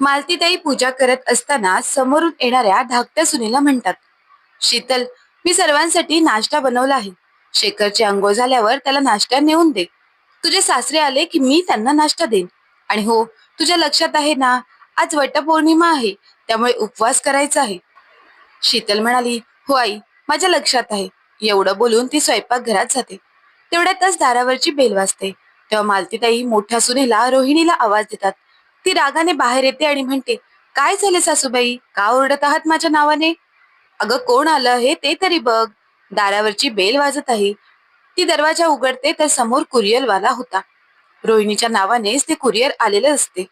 मालतीताई पूजा करत असताना समोरून येणाऱ्या धाकट्या सुनेला म्हणतात शीतल मी सर्वांसाठी नाश्ता बनवला आहे. शेखरची आंघोळ झाल्यावर त्याला नाश्ता नेऊन दे. तुझे सासरे आले की मी त्यांना नाश्ता देईन. आणि हो तुझ्या लक्षात आहे ना आज वटपौर्णिमा आहे त्यामुळे उपवास करायचा आहे. शीतल म्हणाली हो आई माझ्या लक्षात आहे. एवढं बोलून ती स्वयंपाकघरात जाते. तेवढ्यातच दारावरची बेल वाजते. तेव्हा मालतीताई मोठ्या सुनेला रोहिणीला आवाज देतात ती रागाने बाहेर येते आणि म्हणते काय झाले सासूबाई? का ओरडत आहात माझ्या नावाने? अगं कोण आलं हे ते तरी बघ. दारावरची बेल वाजत आहे. ती दरवाजा उघडते तर समोर कुरिअरवाला होता. रोहिणीच्या नावानेच ते कुरिअर आलेलं असते.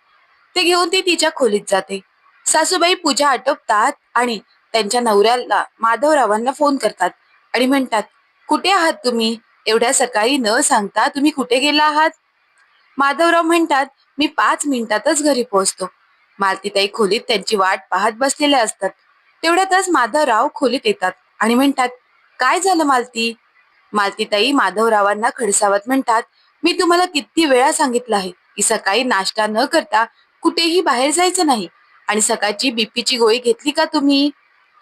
ते घेऊन ती तिच्या खोलीत जाते. सासूबाई पूजा आटोपतात आणि त्यांच्या नवऱ्याला माधवरावांना फोन करतात आणि म्हणतात कुठे आहात तुम्ही? एवढ्या सकाळी न सांगता तुम्ही कुठे गेला आहात? माधवराव म्हणतात मी पाच मिनिटातच घरी पोहोचतो. मालतीताई खोलीत त्यांची वाट पाहत बसलेल्या असतात. तेवढ्यातच माधवराव खोलीत येतात आणि म्हणतात काय झालं मालती? मालतीताई माधवरावांना खडसावत म्हणतात मी तुम्हाला किती वेळा सांगितलं आहे की सकाळी नाश्ता न करता कुठेही बाहेर जायचं नाही आणि सकाळची बीपीची गोळी घेतली का तुम्ही?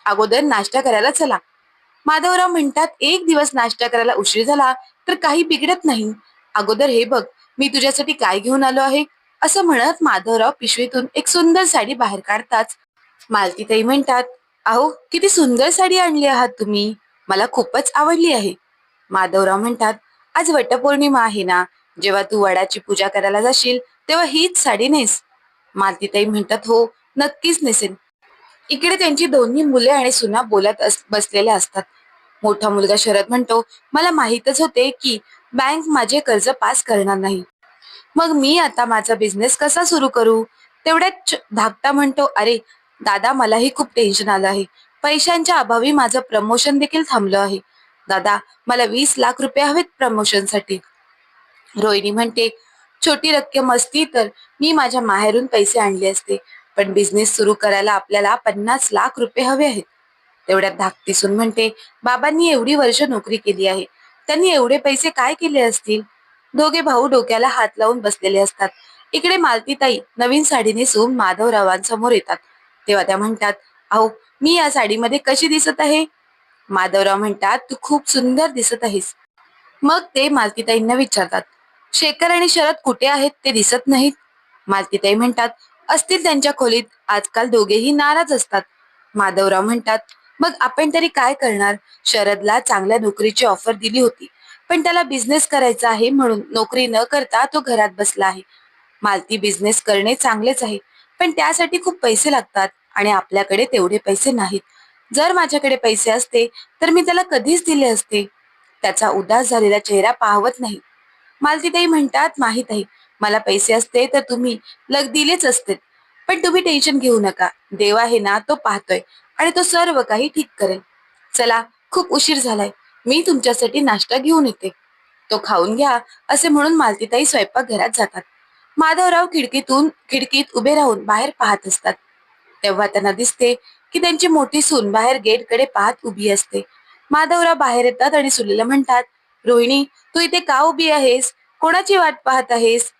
अगोदर नाश्ता करायला चला. माधवराव म्हणतात एक दिवस नाश्ता करायला उशीर झाला तर काही बिघडत नाही. अगोदर हे बघ मी तुझ्यासाठी काय घेऊन आलो आहे? असं म्हणत माधवराव पिशवीतून एक सुंदर साडी बाहेर काढताच मालतीताई म्हणतात अहो किती सुंदर साडी आणली आहात तुम्ही? मला खूपच आवडली आहे. माधवराव म्हणतात आज वटपौर्णिमा आहे ना जेव्हा तू वडाची पूजा करायला जाशील तेव्हा हीच साडी नेस. मालतीताई म्हणतात हो नक्कीच नेसेन. इकडे त्यांची दोन्ही मुले आणि सुना बोलत अस बसलेल्या असतात. मोठा मुलगा शरद म्हणतो मला माहीतच होते की बँक माझे कर्ज पास करणार नाही. मग मी आता माझा बिझनेस कसा सुरू करू? तेवढ्यात धाकटा म्हणतो अरे दादा मलाही खूप टेन्शन आलं आहे. पैशांच्या अभावी माझं प्रमोशन देखील थांबलं आहे. दादा मला वीस लाख रुपये हवेत प्रमोशनसाठी रोहिणी म्हणते छोटी रक्कम असती तर मी माझ्या माहेरून पैसे आणले असते पण बिझनेस सुरू करायला आपल्याला पन्नास लाख रुपये हवे आहेत. तेवढ्यात धाकटी सून म्हणते बाबांनी एवढी वर्ष नोकरी केली आहे. त्यांनी एवढे पैसे काय केले असतील? दोघे भाऊ डोक्याला हात लावून बसलेले असतात. इकडे मालतीताई नवीन साडी नेसून माधवरावांसमोर येतात. तेव्हा त्या म्हणतात अहो मी या साडीमध्ये कशी दिसत आहे? माधवराव म्हणतात तू खूप सुंदर दिसत आहेस. मग ते मालतीताईंना विचारतात शेखर आणि शरद कुठे आहेत? ते दिसत नाहीत. मालतीताई म्हणतात असतील त्यांच्या खोलीत आजकाल दोघेही नाराज असतात. माधवराव म्हणतात मग आपण तरी काय करणार? शरदला चांगल्या नोकरीची ऑफर दिली होती. पण त्याला बिझनेस करायचा आहे म्हणून नोकरी न करता तो घरात बसला आहे. मालती बिझनेस करणे चांगलेच आहे पण त्यासाठी खूप पैसे लागतात आणि आपल्याकडे तेवढे पैसे नाहीत. जर माझ्याकडे पैसे असते तर मी त्याला कधीच दिले असते. त्याचा उदास झालेला चेहरा पाहवत नाही. मालतीताई म्हणतात माहीत आहे मला पैसे असते तर तुम्ही लग दिलेच असते. पण तुम्ही टेन्शन घेऊ नका. देव आहे ना तो पाहतोय आणि तो सर्व काही ठीक करेल. चला खूप उशीर झालाय. मी तुमच्यासाठी नाश्ता घेऊन येते. तो खाऊन घ्या असे म्हणून मालतीताई स्वयंपाक घरात जातात. माधवराव खिडकीतून खिडकीत उभे राहून बाहेर पाहत असतात. तेव्हा त्यांना दिसते की त्यांची मोठी सून बाहेर गेटकडे पाहत उभी असते. माधवराव बाहेर येतात आणि सुनेला म्हणतात रोहिणी तू इथे का उभी आहेस? कोणाची वाट पाहत आहेस?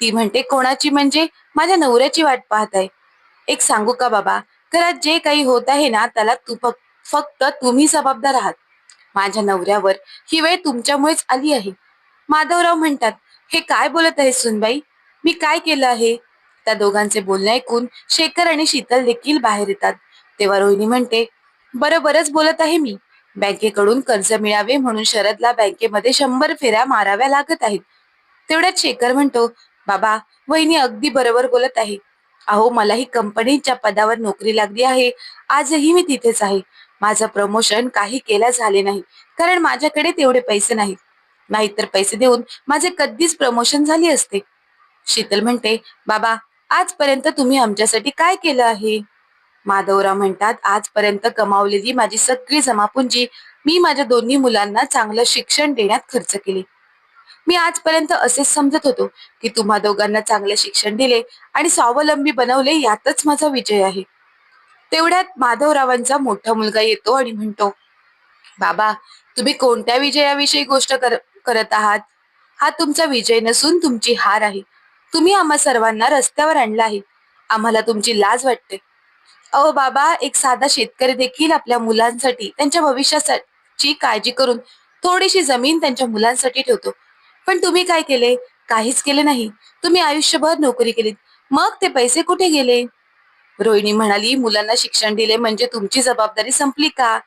ती म्हणते कोणाची म्हणजे माझ्या नवऱ्याची वाट पाहत आहे. एक सांगू का बाबा? घरात जे काही होत आहे ना त्याला तू फक्त तुम्ही जबाबदार आहात. माझ्या नवऱ्यावर ही वेळ तुमच्यामुळेच आली आहे. माधवराव म्हणतात हे काय बोलत आहे सुनबाई? मी काय केलं आहे? त्या दोघांचे बोलणे ऐकून शेखर आणि शीतल देखील बाहेर येतात. तेव्हा रोहिणी म्हणते बरोबरच बोलत आहे मी. बँकेकडून कर्ज मिळावे म्हणून शरदला बँकेमध्ये शंभर फेऱ्या माराव्या लागत आहेत. तेवढ्यात शेखर म्हणतो बाबा वहिनी अगदी बरोबर बोलत आहे. अहो मलाही कंपनीच्या पदावर नोकरी लागली आहे. आजही मी तिथेच आहे. माझं प्रमोशन काही केलं झाले नाही. कारण माझ्याकडे तेवढे पैसे नाहीत. नाहीतर पैसे देऊन माझे कधीच प्रमोशन झाले असते. शीतल म्हणते बाबा आजपर्यंत तुम्ही आमच्यासाठी काय केलं आहे? माधवराव म्हणतात आजपर्यंत कमावलेली माझी सगळी जमापुंजी मी माझ्या दोन्ही मुलांना चांगलं शिक्षण देण्यात खर्च केली. मी आजपर्यंत असेच समजत होतो की तुम्हा दोघांना चांगले शिक्षण दिले आणि स्वावलंबी बनवले यातच माझा विजय आहे. तेवढ्यात माधवरावांचा मोठा मुलगा येतो आणि म्हणतो बाबा तुम्ही कोणत्या विजयाविषयी गोष्ट कर, करत आहात? हा तुमचा विजय नसून तुमची हार आहे. तुम्ही आम्हा सर्वांना रस्त्यावर आणला आहे. आम्हाला तुमची लाज वाटते. अहो बाबा एक साधा शेतकरी देखील आपल्या मुलांसाठी त्यांच्या भविष्याची काळजी करून थोडीशी जमीन त्यांच्या मुलांसाठी ठेवतो. पण तुम्ही काय केले? काहीच केले नाही. तुम्ही आयुष्यभर नोकरी केलीत. मग ते पैसे कुठे गेले? रोहिणी म्हणाली मुलांना शिक्षण दिले म्हणजे तुमची जबाबदारी संपली का?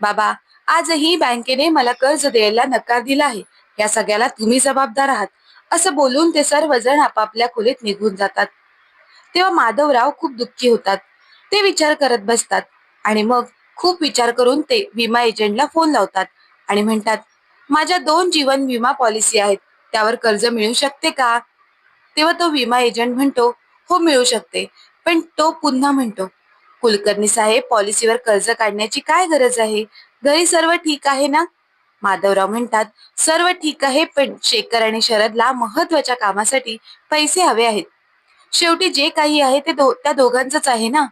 बाबा आजही बँकेने मला कर्ज द्यायला नकार दिला आहे. या सगळ्याला तुम्ही जबाबदार आहात. असं बोलून ते सर्वजण आपापल्या खोलीत निघून जातात. तेव्हा माधवराव खूप दुःखी होतात. ते विचार करत बसतात आणि मग खूप विचार करून ते विमा एजंटला फोन लावतात आणि म्हणतात माझ्या दोन जीवन विमा पॉलिसी आहेत. त्यावर कर्ज मिळू शकते का? तेव्हा तो विमा एजंट म्हणतो हो मिळू शकते. पण तो पुन्हा म्हणतो कुलकर्णी साहेब पॉलिसीवर कर्ज काढण्याची काय गरज आहे? घरी सर्व ठीक आहे ना? माधवराव म्हणतात सर्व ठीक आहे पण शेखर आणि शरदला महत्त्वाच्या कामासाठी पैसे हवे आहेत. शेवटी जे काही आहे ते दो, त्या दोघांचंच आहे ना?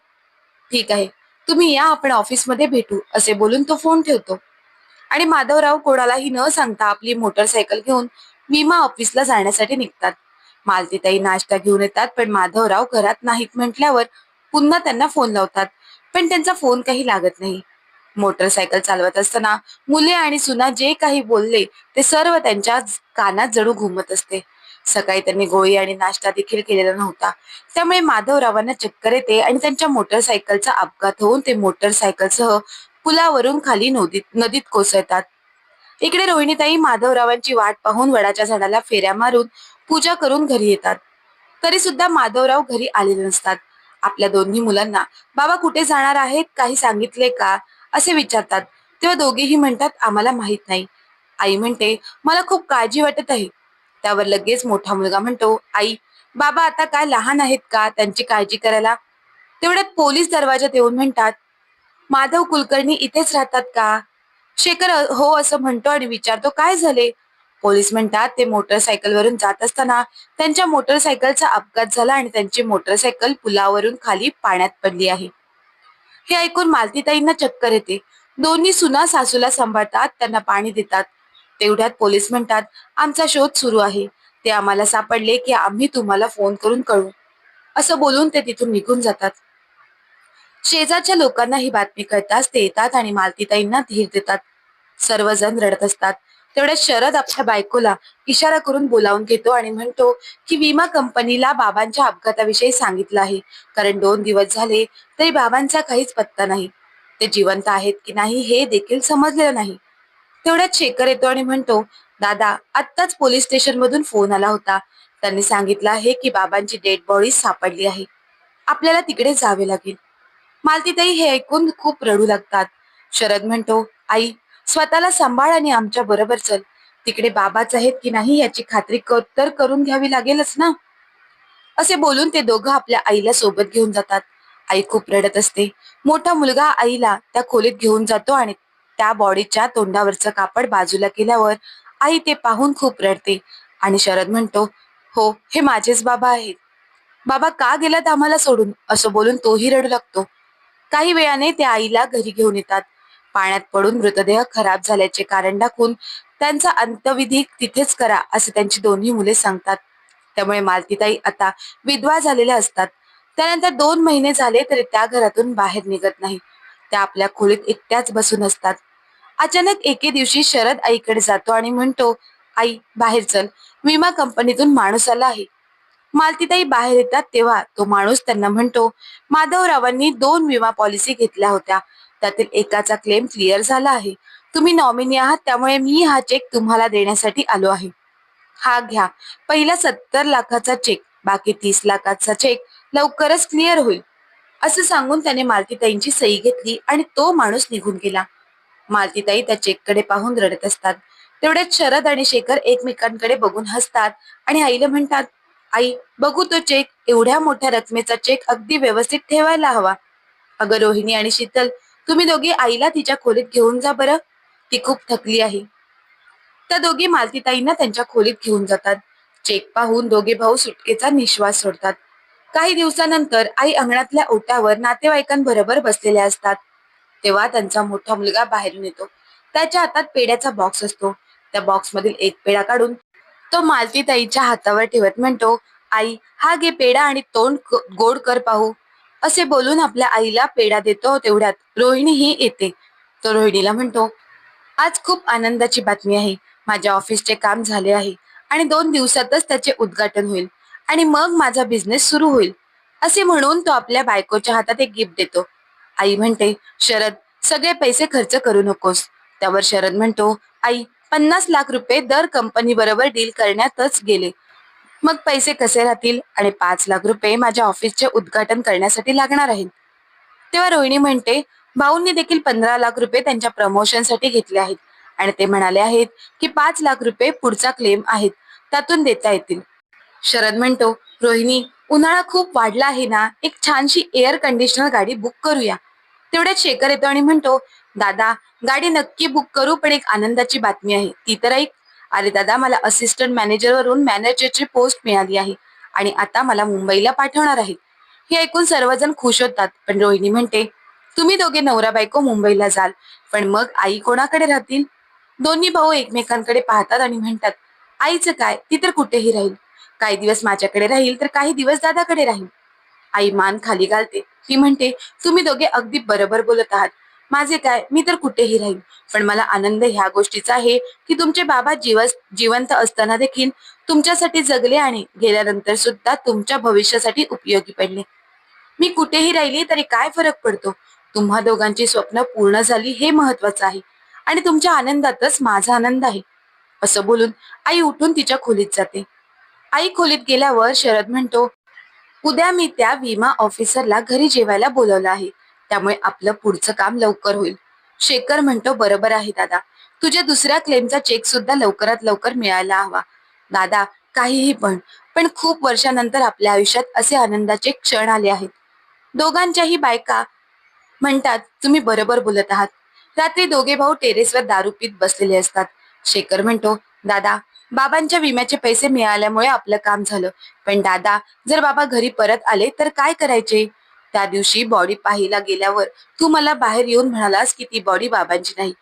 ठीक आहे तुम्ही या आपण ऑफिसमध्ये भेटू असे बोलून तो फोन ठेवतो. आणि माधवराव कोणालाही न सांगता आपली मोटरसायकल घेऊन विमा ऑफिसला जाण्यासाठी निघतात. मालतीताई नाश्ता घेऊन येतात पण माधवराव घरात नाहीत म्हटल्यावर पुन्हा त्यांना फोन लावतात. पण त्यांचा फोन काही लागत नाही. मोटरसायकल चालवत असताना मुले आणि सुना जे काही बोलले ते सर्व त्यांच्या कानात जणू घुमत असते. सकाळी त्यांनी गोळी आणि नाश्ता देखील केलेला नव्हता. त्यामुळे माधवरावांना चक्कर येते आणि त्यांच्या मोटरसायकलचा अपघात होऊन ते मोटरसायकलसह पुलावरून खाली नदीत नदीत कोसळतात. इकडे रोहिणीताई माधवरावांची वाट पाहून वडाच्या झाडाला फेऱ्या मारून पूजा करून घरी येतात. तरी सुद्धा माधवराव घरी आलेले नसतात. आपल्या दोन्ही मुलांना बाबा कुठे जाणार आहेत? काही सांगितले का? असे विचारतात. तेव्हा दोघेही म्हणतात आम्हाला माहीत नाही. आई म्हणते मला खूप काळजी वाटत आहे. त्यावर लगेच मोठा मुलगा म्हणतो आई बाबा आता काय लहान आहेत का त्यांची काळजी करायला? तेवढ्यात पोलीस दरवाजात येऊन म्हणतात माधव कुलकर्णी इथेच राहतात का? शेखर हो असं म्हणतो आणि विचारतो काय झाले? पोलीस म्हणतात ते मोटरसायकलवरून जात असताना त्यांच्या मोटरसायकलचा अपघात झाला आणि त्यांची मोटरसायकल पुलावरून खाली पाण्यात पडली आहे. हे ऐकून मालतीताईंना चक्कर येते. दोन्ही सुना सासूला सांभाळतात त्यांना पाणी देतात. तेवढ्यात पोलीस म्हणतात आमचा शोध सुरू आहे. ते आम्हाला सापडले की आम्ही तुम्हाला फोन करून कळू. असं बोलून ते तिथून निघून जातात. शेजारच्या लोकांना ही बातमी कळताच ते येतात आणि मालतीताईंना धीर देतात. सर्वजण रडत असतात. तेवढ्यात शरद आपल्या बायकोला इशारा करून बोलावून घेतो आणि म्हणतो की विमा कंपनीला बाबांच्या अपघाताविषयी सांगितलं आहे. कारण दोन दिवस झाले तरी बाबांचा काहीच पत्ता नाही. ते जिवंत आहेत की नाही हे देखील समजलेलं नाही. तेवढ्यात शेखर येतो आणि म्हणतो दादा आत्ताच पोलीस स्टेशन मधून फोन आला होता. त्यांनी सांगितलं आहे की बाबांची डेड बॉडी सापडली आहे. आपल्याला तिकडे जावे लागेल. मालतीताई हे ऐकून खूप रडू लागतात. शरद म्हणतो आई स्वतःला सांभाळ आणि आमच्या बरोबर चल. तिकडे बाबाच आहेत की नाही याची खात्री कर तर करून घ्यावी लागेलच ना? असे बोलून ते दोघं आपल्या आईला सोबत घेऊन जातात. आई खूप रडत असते. मोठा मुलगा आईला त्या खोलीत घेऊन जातो आणि त्या बॉडीच्या तोंडावरचं कापड बाजूला केल्यावर आई ते पाहून खूप रडते आणि शरद म्हणतो हो हे माझेच बाबा आहेत. बाबा का गेलात आम्हाला सोडून? असं बोलून तोही रडू लागतो. काही वेळाने ते आईला घरी घेऊन येतात. पाण्यात पडून मृतदेह खराब झाल्याचे कारण दाखवून त्यांचा अंत्यविधी तिथेच करा असे त्यांची दोन्ही मुले सांगतात. त्यामुळे मालतीताई आता विधवा झालेल्या असतात. त्यानंतर दोन महिने झाले तरी त्या घरातून बाहेर निघत नाही. त्या आपल्या खोलीत एकट्याच बसून असतात. अचानक एके दिवशी शरद आईकडे जातो आणि म्हणतो आई बाहेर चल. विमा कंपनीतून माणूस आला आहे. मालतीताई बाहेर येतात तेव्हा तो माणूस त्यांना म्हणतो माधवरावांनी दोन विमा पॉलिसी घेतल्या होत्या. त्यातील एकाचा क्लेम क्लिअर झाला आहे. तुम्ही नॉमिनी आहात त्यामुळे मी हा चेक तुम्हाला देण्यासाठी आलो आहे. हा घ्या. पहिला सत्तर लाखाचा चेक बाकी तीस लाखाचा चेक लवकरच क्लिअर होईल. असं सांगून त्याने मालतीताईंची सही घेतली आणि तो माणूस निघून गेला. मालतीताई त्या चेककडे पाहून रडत असतात. तेवढ्यात शरद आणि शेखर एकमेकांकडे बघून हसतात आणि आईला म्हणतात आई बघू तो चेक एवढ्या मोठ्या रकमेचा चेक अगदी व्यवस्थित ठेवायला हवा. अगं रोहिणी आणि शीतल तुम्ही दोघी आईला तिच्या खोलीत घेऊन जा बरं. ती खूप थकली आहे. त्या दोघी मालतीताईंना त्यांच्या खोलीत घेऊन जातात. चेक पाहून दोघे भाऊ सुटकेचा निश्वास सोडतात. काही दिवसानंतर आई अंगणातल्या ओट्यावर नातेवाईकांबरोबर बसलेल्या असतात. तेव्हा त्यांचा मोठा मुलगा बाहेरून येतो. त्याच्या हातात पेड्याचा बॉक्स असतो. त्या बॉक्स मधील एक पेढा काढून तो मालतीताईच्या हातावर ठेवत म्हणतो आई हा घे पेढा आणि तोंड गोड कर पाहू. असे बोलून आपल्या आईला पेढा देतो तेवढ्यात रोहिणीही येते. तो रोहिणीला म्हणतो आज खूप आनंदाची बातमी आहे. माझ्या ऑफिसचे काम झाले आहे आणि दोन दिवसातच त्याचे उद्घाटन होईल आणि मग माझा बिझनेस सुरू होईल. असे म्हणून तो आपल्या बायकोच्या हातात एक गिफ्ट देतो. आई म्हणते शरद सगळे पैसे खर्च करू नकोस. त्यावर शरद म्हणतो आई पन्नास लाख रुपये दर कंपनी बरोबर डील करण्यातच गेले. मग पैसे कसे राहतील आणि पाच लाख रुपये माझ्या ऑफिसचे उद्घाटन करण्यासाठी लागणार आहेत? तेव्हा रोहिणी म्हणते भाऊंनी देखील पंधरा लाख रुपये त्यांच्या प्रमोशनसाठी घेतले आहेत आणि ते म्हणाले आहेत की पाच लाख रुपये पुढचा क्लेम आहेत त्यातून देता येतील. शरद म्हणतो रोहिणी उन्हाळा खूप वाढला आहे ना एक छानशी एअर कंडिशनर गाडी बुक करूया. तेवढ्यात शेखर येतो आणि म्हणतो दादा गाडी नक्की बुक करू पण एक आनंदाची बातमी आहे ती तर ऐक. अरे दादा मला असिस्टंट मॅनेजर वरून मॅनेजरची पोस्ट मिळाली आहे आणि आता मला मुंबईला पाठवणार आहे. हे ऐकून सर्वजण खुश होतात. पण रोहिणी म्हणते तुम्ही दोघे नवरा बायको मुंबईला जाल पण मग आई कोणाकडे राहतील? दोन्ही भाऊ एकमेकांकडे पाहतात आणि म्हणतात आईचं काय? ती तर कुठेही राहील. काही दिवस माझ्याकडे राहील तर काही दिवस दादाकडे राहील. आई मान खाली घालते. ती म्हणते तुम्ही दोघे अगदी बरोबर बोलत आहात. माझे काय? मी तर कुठेही राहील पण मला आनंद ह्या गोष्टीचा आहे की तुमचे बाबा जीवस जिवंत असताना देखील तुमच्यासाठी जगले आणि गेल्यानंतर सुद्धा तुमच्या भविष्यासाठी उपयोगी पडले. मी कुठेही राहिली तरी काय फरक पडतो? तुम्हा दोघांची स्वप्न पूर्ण झाली हे महत्वाचं आहे. आणि तुमच्या आनंदातच माझा आनंद आहे. असं बोलून आई उठून तिच्या खोलीत जाते. आई खोलीत गेल्यावर शरद म्हणतो उद्या मी त्या विमा ऑफिसरला घरी जेवायला बोलवलं आहे. त्यामुळे आपलं पुढचं काम लवकर होईल. शेखर म्हणतो बरोबर आहे दादा. तुझ्या दुसऱ्या क्लेमचा चेक सुद्धा लवकरात लवकर मिळायला हवा. दादा काहीही पण. पण खूप वर्षानंतर आपल्या आयुष्यात असे आनंदाचे क्षण आले आहेत. दोघांच्याही बायका म्हणतात तुम्ही बरोबर बोलत आहात. रात्री दोघे भाऊ टेरेसवर दारू पीत बसलेले असतात. शेखर म्हणतो दादा बाबांच्या विम्याचे पैसे मिळाल्यामुळे आपलं काम झालं. पण दादा जर बाबा घरी परत आले तर काय करायचे? त्या दिवशी बॉडी पाहायला गेल्यावर तू मला बाहेर येऊन म्हणालास की ती बॉडी बाबांची नाही.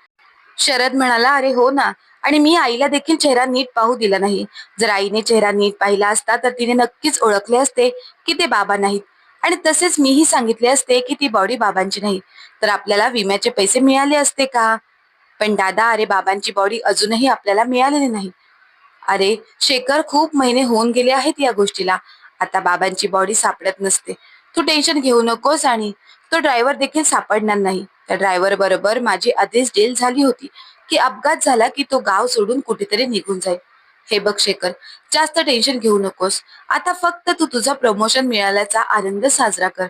शरद म्हणाला अरे हो ना. आणि मी आईला देखील चेहरा नीट पाहू दिला नाही. जर आईने चेहरा नीट पाहिला असता तर तिने नक्कीच ओळखले असते की ते बाबा नाहीत. आणि तसेच मीही सांगितले असते की ती बॉडी बाबांची नाही. तर आपल्याला विम्याचे पैसे मिळाले असते का? पण दादा अरे बाबांची बॉडी अजूनही आपल्याला मिळालेली नाही. अरे शेखर खूप महिने होऊन गेले आहेत या गोष्टीला. आता बाबांची बॉडी सापडत नसते. तू टेन्शन घेऊ नकोस आणि तो ड्रायव्हर देखील सापडणार नाही. त्या ड्रायव्हर बरोबर माझी आधीच डील झाली होती की अपघात झाला की तो गाव सोडून कुठेतरी निघून जाईल. हे बघ शेखर जास्त टेन्शन घेऊ नकोस. आता फक्त तू तुझा प्रमोशन मिळाल्याचा आनंद साजरा कर.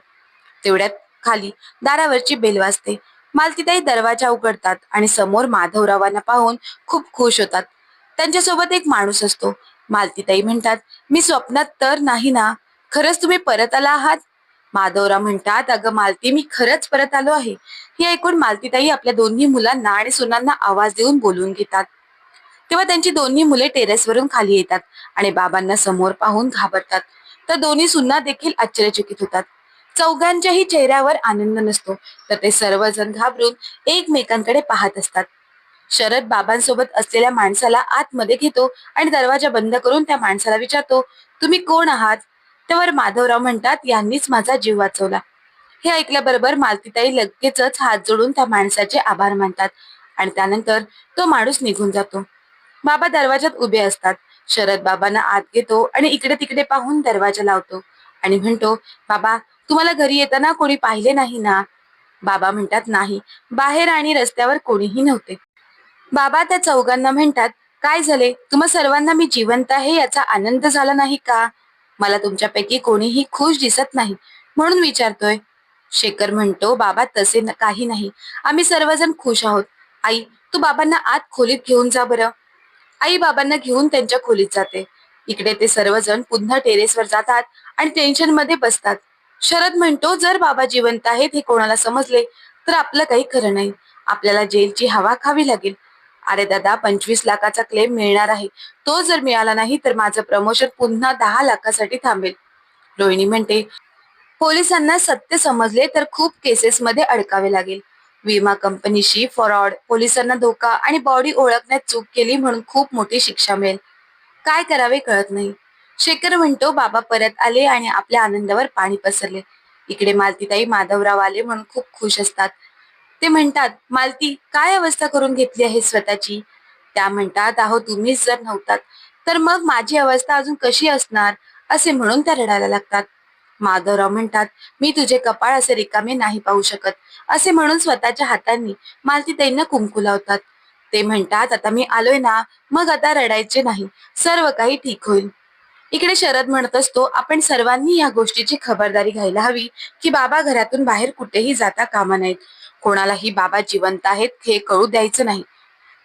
तेवढ्यात खाली दारावरची बेल वाजते. मालतीताई दरवाजा उघडतात आणि समोर माधवरावांना पाहून खूप खुश होतात. त्यांच्यासोबत एक माणूस असतो. मालतीताई म्हणतात मी स्वप्नात तर नाही ना. खरंच तुम्ही परत आला आहात? माधवराव म्हणतात अगं मालती मी खरंच परत आलो आहे. हे ऐकून मालतीताई आपल्या दोन्ही मुलांना आणि सुनांना आवाज देऊन बोलून घेतात. तेव्हा त्यांची दोन्ही मुले टेरेसवरून खाली येतात आणि बाबांना समोर पाहून घाबरतात. तर दोन्ही सुन्ना देखील आश्चर्यचकित होतात. चौघांच्याही चेहऱ्यावर आनंद नसतो तर ते सर्वजण घाबरून एकमेकांकडे पाहत असतात. शरद बाबांसोबत असलेल्या माणसाला आतमध्ये घेतो आणि दरवाजा बंद करून त्या माणसाला विचारतो तुम्ही कोण आहात? त्यावर माधवराव म्हणतात यांनीच माझा जीव वाचवला. हे ऐकल्याबरोबर मालतीताई लगेचच हात जोडून त्या माणसाचे आभार मानतात आणि त्यानंतर तो माणूस निघून जातो. बाबा दरवाजात उभे असतात. शरद बाबांना आत घेतो आणि इकडे तिकडे पाहून दरवाजा लावतो आणि म्हणतो बाबा तुम्हाला घरी येताना कोणी पाहिले नाही ना? बाबा म्हणतात नाही. बाहेर आणि रस्त्यावर कोणीही नव्हते. बाबा त्या चौघांना म्हणतात काय झाले? तुम्हा सर्वांना मी जिवंत आहे याचा आनंद झाला नाही का? मला तुमच्यापैकी कोणीही खुश दिसत नाही म्हणून विचारतोय. शेखर म्हणतो बाबा तसे न- काही नाही. आम्ही सर्वजण खुश आहोत. आई तू बाबांना आत खोलीत घेऊन जा बरं. आई बाबांना घेऊन त्यांच्या खोलीत जाते. इकडे ते सर्वजण पुन्हा टेरेसवर जातात आणि टेन्शनमध्ये बसतात. शरद म्हणतो जर बाबा जिवंत आहेत हे कोणाला समजले तर आपलं काही खरं नाही. आपल्याला जेलची हवा खावी लागेल. अरे दादा पंचवीस लाखाचा क्लेम मिळणार आहे. तो जर मिळाला नाही तर माझं प्रमोशन पुन्हा दहा लाखासाठी थांबेल. रोहिणी म्हणते पोलिसांना सत्य समजले तर खूप केसेसमध्ये अडकावे लागेल. विमा कंपनीशी फ्रॉड पोलिसांना धोका आणि बॉडी ओळखण्यात चूक केली म्हणून खूप मोठी शिक्षा मिळेल. काय करावे कळत नाही. शेखर म्हणतो बाबा परत आले आणि आपल्या आनंदावर पाणी पसरले. इकडे मालतीताई माधवराव आले म्हणून खूप खुश असतात. ते म्हणतात मालती काय अवस्था करून घेतली आहे स्वतःची? त्या म्हणतात अहो तुम्हीच जर नव्हतात तर मग माझी अवस्था अजून कशी असणार? असे म्हणून त्या रडायला लागतात. माधवराव म्हणतात मी तुझे कपाळ असे रिकामे नाही पाहू शकत. असे म्हणून स्वतःच्या हातांनी मालती त्यांना कुंकू लावतात. ते म्हणतात आता मी आलोय ना मग आता रडायचे नाही सर्व काही ठीक होईल. इकडे शरद म्हणत असतो आपण सर्वांनी या गोष्टीची खबरदारी घ्यायला हवी की बाबा घरातून बाहेर कुठेही जाता कामा नाहीत कोणालाही बाबा जिवंत आहेत हे कळू द्यायचं नाही.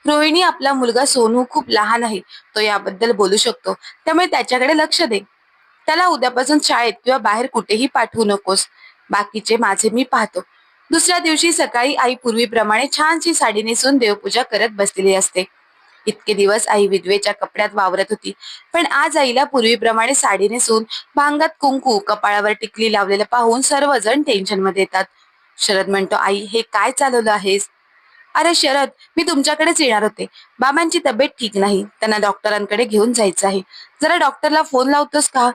रोहिणी आपला मुलगा सोनू खूप लहान आहे तो याबद्दल बोलू शकतो. त्यामुळे त्याच्याकडे लक्ष दे. त्याला उद्यापासून शाळेत किंवा बाहेर कुठेही पाठवू नकोस. बाकीचे माझे मी पाहतो. दुसऱ्या दिवशी सकाळी आई पूर्वीप्रमाणे छानशी साडी नेसून देवपूजा करत बसलेली असते. इतके दिवस आई विधवेच्या कपड्यात वावरत होती. पण आज आईला पूर्वीप्रमाणे साडी नेसून भांगात कुंकू कपाळावर टिकली लावलेलं पाहून सर्वजण टेन्शनमध्ये येतात. शरद म्हणतो आई हे काय चालवलं आहेस? अरे शरद मी तुमच्याकडेच येणार होते. बाबांची तब्येत ठीक नाही. त्यांना डॉक्टरांकडे घेऊन जायचं आहे. जरा डॉक्टरला फोन लावतोस का?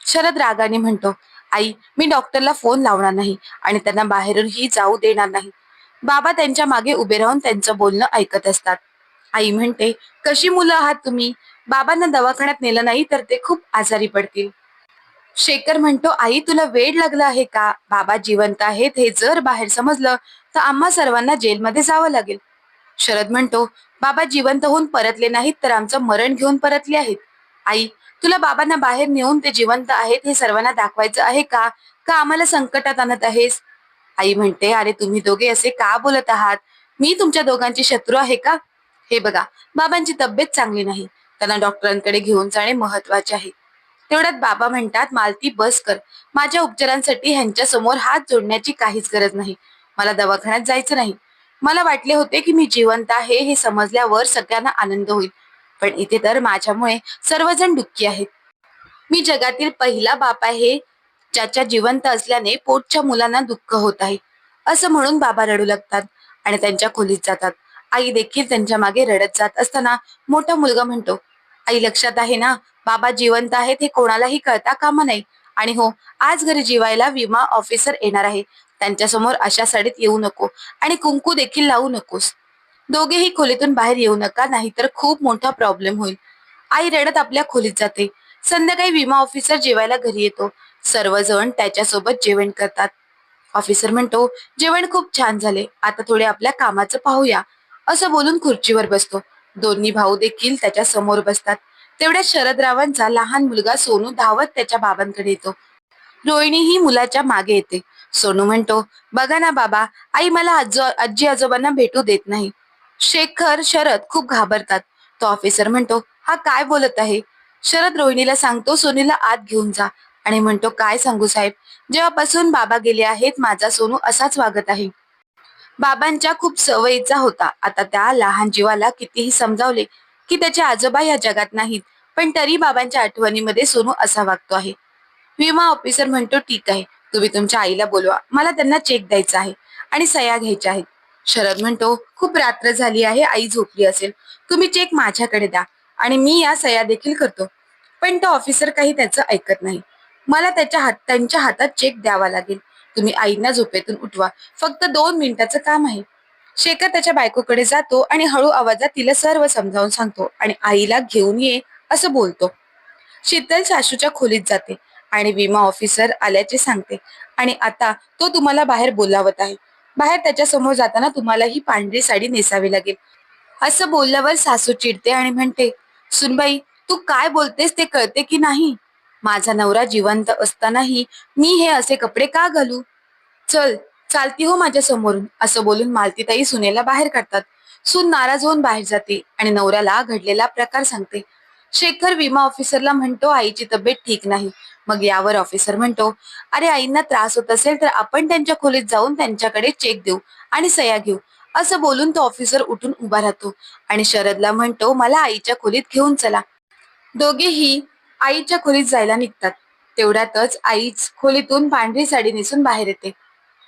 शरद रागाने म्हणतो आई मी डॉक्टरला फोन लावणार नाही आणि त्यांना बाहेरूनही जाऊ देणार नाही. बाबा त्यांच्या मागे उभे राहून त्यांचं बोलणं ऐकत असतात. आई म्हणते कशी मुलं आहात तुम्ही? बाबांना दवाखान्यात नेलं नाही तर ते खूप आजारी पडतील. शेखर म्हणतो आई तुला वेळ लागला आहे का? बाबा जिवंत आहेत हे जर बाहेर समजलं तर आम्हा सर्वांना जेलमध्ये जावं लागेल. शरद म्हणतो बाबा जिवंत होऊन परतले नाहीत तर आमचं मरण घेऊन परतले आहेत. आई तुला बाबांना बाहेर नेऊन ते जिवंत आहेत हे सर्वांना दाखवायचं आहे का? का आम्हाला संकटात आणत आहेस? आई म्हणते अरे तुम्ही दोघे असे का बोलत आहात? मी तुमच्या दोघांची शत्रू आहे का? हे बघा बाबांची तब्येत चांगली नाही. त्यांना डॉक्टरांकडे घेऊन जाणे महत्त्वाचे आहे. तेवढ्यात बाबा म्हणतात मालती बस कर. माझ्या उपचारांसाठी ह्यांच्या समोर हात जोडण्याची काहीच गरज नाही. मला दवाखान्यात जायचं नाही. मला वाटले होते की मी जिवंत आहे हे समजल्यावर सगळ्यांना आनंद होईल. पण इथे तर माझ्यामुळे सर्वजण दुःखी आहेत. मी जगातील पहिला बाप आहे ज्याच्या जिवंत असल्याने पोटच्या मुलांना दुःख होत आहे. असं म्हणून बाबा रडू लागतात आणि त्यांच्या खोलीत जातात. आई देखील त्यांच्या मागे रडत जात असताना मोठा मुलगा म्हणतो आई लक्षात आहे ना? बाबा जिवंत आहेत हे कोणालाही कळता कामा नाही आणि हो आज घरी जिवायला विमा ऑफिसर येणार आहे. त्यांच्यासमोर अशा साडीत येऊ नको आणि कुंकू देखील लावू नकोस. दोघेही खोलीतून बाहेर येऊ नका नाहीतर खूप मोठा प्रॉब्लेम होईल. आई रडत आपल्या खोलीत जाते. संध्याकाळी विमा ऑफिसर जेवायला घरी येतो. सर्वजण त्याच्यासोबत जेवण करतात. ऑफिसर म्हणतो जेवण खूप छान झाले. आता थोडे आपल्या कामाचं पाहूया. असं बोलून खुर्चीवर बसतो. दोन्ही भाऊ देखील त्याच्यासमोर बसतात. तेवढ्या शरदरावांचा लहान मुलगा सोनू धावत त्याच्या बाबांकडे येतो. रोहिणी ही मुलाच्या मागे येते. सोनू म्हणतो बघा ना बाबा आई मला आजो आजी आजोबांना भेटू देत नाही. शेखर शरद खूप घाबरतात. तो ऑफिसर म्हणतो हा काय बोलत आहे? शरद रोहिणीला सांगतो सोनीला आत घेऊन जा. आणि म्हणतो काय सांगू साहेब जेव्हापासून बाबा गेले आहेत माझा सोनू असाच वागत आहे. बाबांच्या खूप सवयीचा होता. आता त्या लहान जीवाला कितीही समजावले की त्याचे आजोबा या जगात नाहीत पण तरी बाबांच्या आठवणीमध्ये सोनू असा वागतो आहे. विमा ऑफिसर म्हणतो ठीक आहे तुम्ही तुमच्या आईला बोलवा. मला त्यांना चेक द्यायचा आहे आणि सया घ्यायच्या आहेत. शरद म्हणतो खूप रात्र झाली आहे आई झोपली असेल. तुम्ही चेक माझ्याकडे द्या आणि मी या सया देखील करतो. पण तो ऑफिसर काही त्याचं ऐकत नाही. मला त्याच्या हात त्यांच्या हातात चेक द्यावा लागेल. तुम्ही आईना झोपेतून उठवा. फक्त दोन मिनिटाचं काम आहे. शेखर त्याच्या बायकोकडे जातो आणि हळू आवाजात तिला सर्व समजावून सांगतो आणि आईला घेऊन ये असं बोलतो. शीतल सासूच्या खोलीत जाते आणि विमा ऑफिसर आल्याचे सांगते. आणि आता तो तुम्हाला बाहेर बोलावत आहे. बाहेर त्याच्यासमोर जाताना तुम्हाला ही पांढरी साडी नेसावी लागेल. असं बोलल्यावर सासू चिडते आणि म्हणते सुनबाई तू काय बोलतेस ते कळते की नाही? माझा नवरा जिवंत असतानाही मी हे असे कपडे का घालू? चल चालती हो माझ्या समोरून असं बोलून मालतीताई सुनेला बाहेर काढतात. सून नाराज होऊन बाहेर जाते आणि नवऱ्याला घडलेला प्रकार सांगते. शेखर विमा ऑफिसरला म्हणतो आईची तब्येत ठीक नाही. मग यावर ऑफिसर म्हणतो अरे आईंना त्रास होत असेल तर आपण त्यांच्या खोलीत जाऊन त्यांच्याकडे चेक देऊ आणि सह्या घेऊ. असं बोलून तो ऑफिसर उठून उभा राहतो आणि शरदला म्हणतो मला आईच्या खोलीत घेऊन चला. दोघेही आईच्या खोलीत जायला निघतात. तेवढ्यातच आईच खोलीतून पांढरी साडी नेसून बाहेर येते.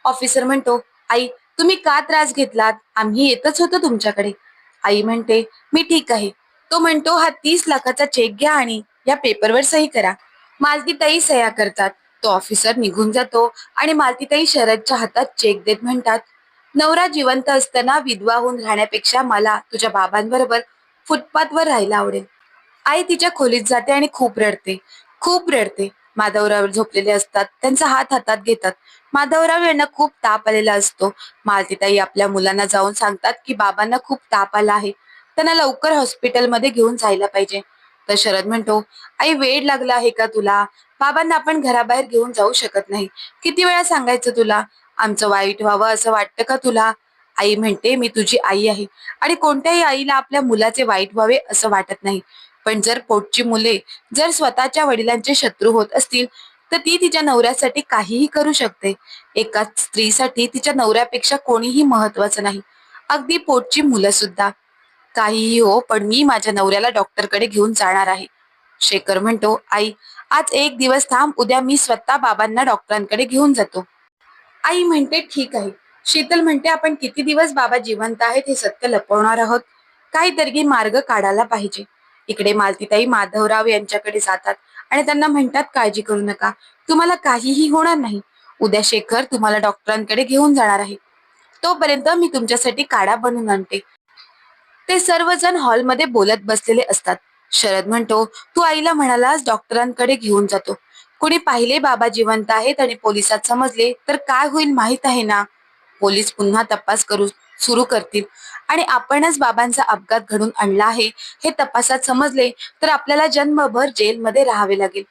ऑफिसर म्हणतो आई तुम्ही का त्रास घेतलात? आम्ही येतच होतो तुमच्याकडे. आई म्हणते मी ठीक आहे. तो म्हणतो हा तीस लाखाचा चेक घ्या आणि या पेपरवर सही करा. मालतीताई सह्या करतात. तो ऑफिसर निघून जातो आणि मालतीताई शरदच्या हातात चेक देत म्हणतात नवरा जिवंत असताना विधवा होऊन राहण्यापेक्षा मला तुझ्या बाबांबरोबर फुटपाथवर राहायला आवडेल. आई तिच्या खोलीत जाते आणि खूप रडते. खूप रडते. माधवराव झोपलेले असतात. त्यांचा हात हातात घेतात. माधवराव यांना खूप ताप आलेला असतो. मालतीताई आपल्या मुलांना जाऊन सांगतात की बाबांना खूप ताप आला आहे. त्यांना लवकर हॉस्पिटलमध्ये घेऊन जायला पाहिजे. तर शरद म्हणतो आई वेळ लागला आहे का तुला? बाबांना आपण घराबाहेर घेऊन जाऊ शकत नाही. किती वेळा सांगायचं तुला? आमचं वाईट व्हावं असं वाटतं का तुला? आई म्हणते मी तुझी आई आहे. आणि कोणत्याही आईला आपल्या मुलाचे वाईट व्हावे असं वाटत नाही. पण जर पोटची मुले जर स्वतःच्या वडिलांचे शत्रू होत असतील तर ती तिच्या नवऱ्यासाठी काहीही करू शकते. एका स्त्रीसाठी तिच्या नवऱ्यापेक्षा कोणीही महत्वाचं नाही. अगदी पोटची मुलं सुद्धा. काहीही हो पण मी माझ्या नवऱ्याला डॉक्टरकडे घेऊन जाणार आहे. शेखर म्हणतो आई आज एक दिवस थांब उद्या मी स्वतः बाबांना डॉक्टरांकडे घेऊन जातो. आई म्हणते ठीक आहे. शीतल म्हणते आपण किती दिवस बाबा जिवंत आहेत हे सत्य लपवणार आहोत. काहीतरी मार्ग काढायला पाहिजे. इकडे मालतीताई माधवराव यांच्याकडे जातात आणि त्यांना म्हणतात काळजी करू नका. तुम्हाला काहीही होणार नाही. उद्या शेखर तुम्हाला डॉक्टरांकडे घेऊन जाणार आहे. तोपर्यंत मी तुमच्यासाठी काढा बनवून आणते. ते सर्वजण हॉलमध्ये बोलत बसलेले असतात. शरद म्हणतो तू आईला म्हणालास डॉक्टरांकडे घेऊन जातो. कोणी पाहिले बाबा जिवंत आहेत आणि पोलिसात समजले तर काय होईल माहीत आहे ना? पोलीस पुन्हा तपास करू सुरू करतील. आणि आपणच बाबांचा अपघात घडून आणला आहे हे तपासात समजले तर आपल्याला जन्मभर जेलमध्ये राहावे लागेल.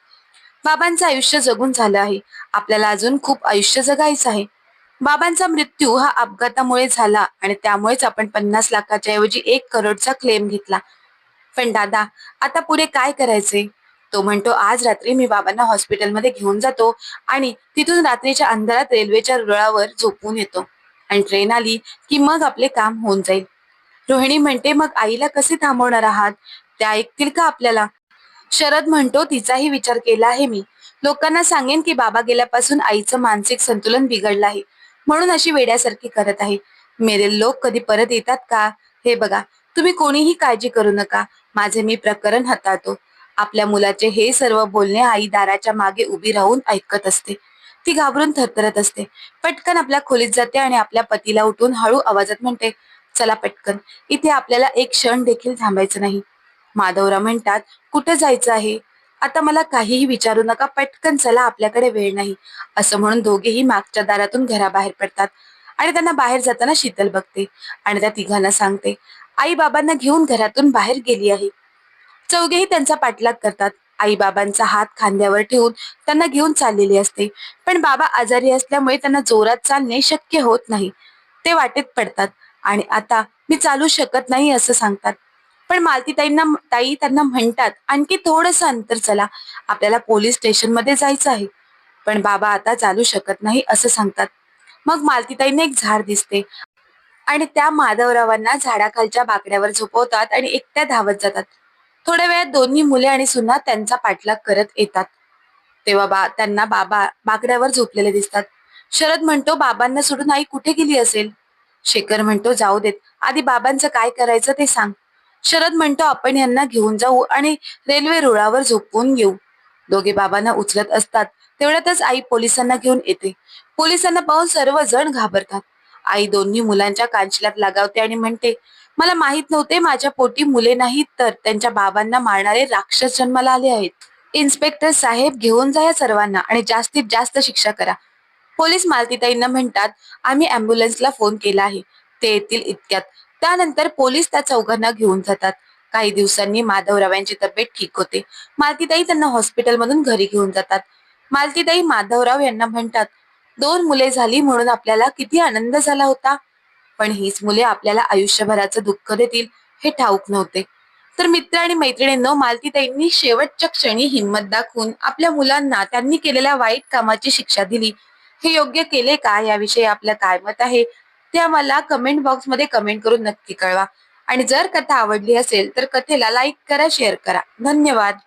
बाबांचं आयुष्य जगून झालं आहे. आपल्याला अजून खूप आयुष्य जगायचं आहे. बाबांचा मृत्यू हा अपघातामुळे झाला आणि त्यामुळेच आपण पन्नास लाखाच्या ऐवजी एक करोडचा क्लेम घेतला. पण दादा आता पुढे काय करायचे? तो म्हणतो आज रात्री मी बाबांना हॉस्पिटलमध्ये घेऊन जातो आणि तिथून रात्रीच्या अंधारात रेल्वेच्या रुळावर झोपून येतो. आणि ट्रेन आली की मग आपले काम होऊन जाईल. रोहिणी म्हणते मग आईला कसे थांबवणार आहात? त्या ऐकतील का आपल्याला? शरद म्हणतो तिचाही विचार केला आहे मी. लोकांना सांगेन की बाबा गेल्यापासून आईचं मानसिक संतुलन बिघडलं आहे. म्हणून अशी वेड्यासारखी करत आहे. मेरे लोक कधी परत येतात का? हे बघा तुम्ही कोणीही काळजी करू नका. माझे मी प्रकरण हाताळतो. आपल्या मुलाचे हे सर्व बोलणे आई दाराच्या मागे उभी राहून ऐकत असते. ती घाबरून थरथरत असते. पटकन आपल्या खोलीत जाते आणि आपल्या पतीला उठून हळू आवाजात म्हणते चला पटकन इथे आपल्याला एक क्षण देखील थांबायचं नाही. माधवराव म्हणतात कुठे जायचं आहे? आता मला काहीही विचारू नका पटकन चला आपल्याकडे वेळ नाही. असं म्हणून दोघेही मागच्या दारातून घराबाहेर पडतात आणि त्यांना बाहेर जाताना शीतल बघते आणि त्या तिघांना सांगते आई बाबांना घेऊन घरातून बाहेर गेली आहे. चौघेही त्यांचा पाठलाग करतात. आई बाबांचा हात खांद्यावर ठेवून त्यांना घेऊन चाललेली असते. पण बाबा आजारी असल्यामुळे त्यांना जोरात चालणे शक्य होत नाही. ते वाटेत पडतात आणि आता मी चालू शकत नाही असं सांगतात. पण मालतीताईंना ताई त्यांना म्हणतात आणखी थोडस अंतर चला. आपल्याला पोलीस स्टेशनमध्ये जायचं आहे. पण बाबा आता चालू शकत नाही असं सांगतात. मग मालतीताईंना एक झाड दिसते आणि त्या माधवरावांना झाडाखालच्या बाकड्यावर झोपवतात आणि एकट्या धावत जातात. थोड्या वेळात दोन्ही मुले आणि सुना त्यांचा पाठलाग करत येतात. तेव्हा बा त्यांना बाबा बाकड्यावर झोपलेले दिसतात. शरद म्हणतो बाबांना सोडून आई कुठे गेली असेल? शेखर म्हणतो जाऊ देत. आधी बाबांचं काय करायचं ते सांग. शरद म्हणतो आपण यांना घेऊन जाऊ आणि रेल्वे रुळावर झोपवून येऊ दोघे बाबांना उचलत असतात. तेवढ्यातच आई पोलिसांना घेऊन येते. पोलिसांना पाहून सर्वजण घाबरतात. आई दोन्ही मुलांच्या कांशिलात लागावते आणि म्हणते मला माहीत नव्हते माझ्या पोटी मुले नाहीत तर त्यांच्या बाबांना मारणारे राक्षस जन्माला आले आहेत. इन्स्पेक्टर साहेब घेऊन जा या सर्वांना आणि जास्तीत जास्त शिक्षा करा. पोलीस मालतीताईंना म्हणतात आम्ही अँब्युलन्सला फोन केला आहे. ते येतील इतक्यात. त्यानंतर पोलीस त्या चौघांना घेऊन जातात. काही दिवसांनी माधवरावांची तब्येत ठीक होते. मालतीताई त्यांना हॉस्पिटलमधून घरी घेऊन जातात. मालतीताई माधवराव यांना म्हणतात दोन मुले झाली म्हणून आपल्याला किती आनंद झाला होता. पण हीच मुले आपल्याला आयुष्यभराचं दुःख देतील हे ठाऊक नव्हते. तर मित्र आणि मैत्रिणींनो मालतीताईंनी शेवटच्या क्षणी हिंमत दाखवून आपल्या मुलांना त्यांनी केलेल्या वाईट कामाची शिक्षा दिली. हे योग्य केले का? याविषयी आपलं काय मत आहे? ते आम्हाला कमेंट बॉक्समध्ये कमेंट करून नक्की कळवा. आणि जर कथा आवडली असेल तर कथेला लाईक करा शेअर करा. धन्यवाद.